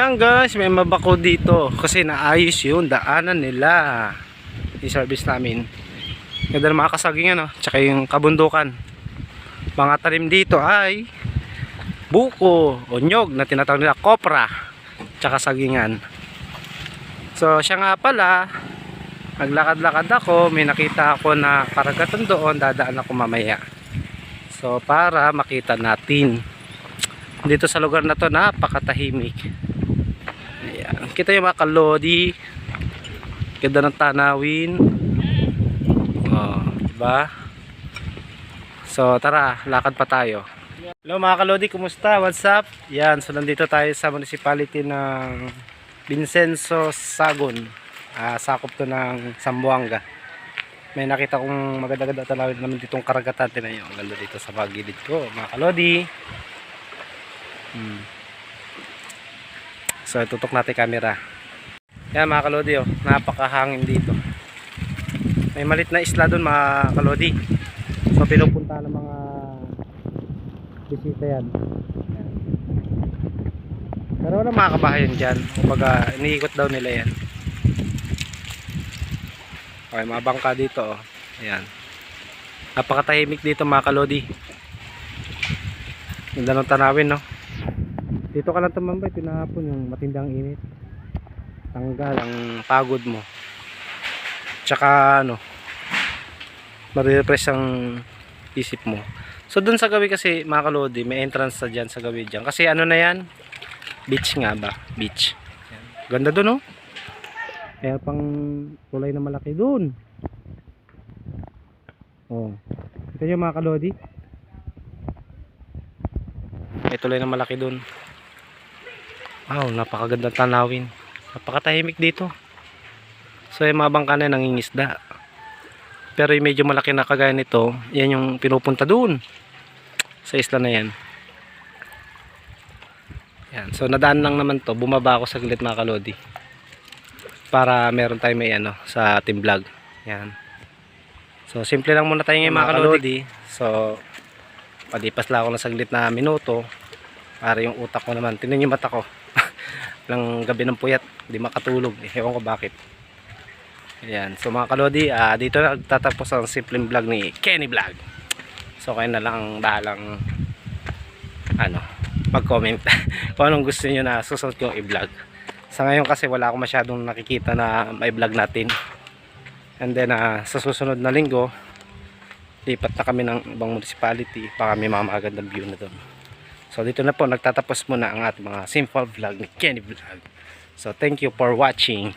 lang guys, may mabako dito kasi naayos yung daanan nila. I-service namin. Ganda ng mga kasaging ano, tsaka yung kabundukan. Mga tanim dito ay buko, onyog na tinatawag nila kopra, tsaka sagingan. So siya nga pala, naglakad-lakad ako, may nakita ako na karagatan doon, dadaan ako mamaya. So para makita natin. Dito sa lugar na to napakatahimik. Kita yung mga kalodi. Ganda ng tanawin. Oh, diba? So tara, lakad pa tayo. Hello mga kalodi, kumusta? What's up? Yan, so nandito tayo sa municipality ng Vincenzo Sagon. Ah, sakop to ng Sambuanga. May nakita kong maganda-ganda tanawin naman ditong karagatan. Tinan nyo, ang ganda dito sa pagilid ko. Mga kalodi. Hmm. So, tutok natin camera. Yan mga kalodi, oh. napakahangin dito. May malit na isla doon mga kalodi. So, pinupunta ng mga bisita yan. Pero wala mga kabahayan dyan. Kumbaga, iniikot daw nila yan. Okay, mga bangka dito, oh. Ayan. Napakatahimik dito mga kalodi. Ganda ng tanawin, no? Dito ka lang tumambay, tinahapon yung matindang init. Tanggal ang pagod mo. Tsaka ano, marirepress ang isip mo. So dun sa gabi kasi mga kalodi, may entrance sa dyan sa gabi dyan. Kasi ano na yan? Beach nga ba? Beach. Ganda dun oh. Kaya pang tulay na malaki dun. Oh. Ito yung mga kalodi. May tulay na malaki dun. Wow, napakagandang tanawin. Napakatahimik dito. So yung mga bangka na nangingisda. Pero yung medyo malaki na kagaya nito, yan yung pinupunta doon. Sa isla na yan. Yan. So nadaan lang naman to. Bumaba ako saglit mga kalodi. Para meron tayo may ano sa team vlog. Yan. So simple lang muna tayo ngayon mga kalodi. So palipas lang ako ng saglit na minuto para yung utak ko naman. Tingnan yung mata ko. ng gabi ng puyat. Hindi makatulog. Ewan ko bakit. Ayan. So mga kalodi, ah, dito na tatapos ang simpleng vlog ni Kenny Vlog. So kayo na lang ang bahalang ano, mag-comment kung anong gusto niyo na susunod kong i-vlog. Sa ngayon kasi wala akong masyadong nakikita na may vlog natin. And then ah, sa susunod na linggo, lipat na kami ng ibang municipality para may mga magandang view na doon. So dito na po nagtatapos muna ang ating mga simple vlog ni Kenny Vlog. So thank you for watching.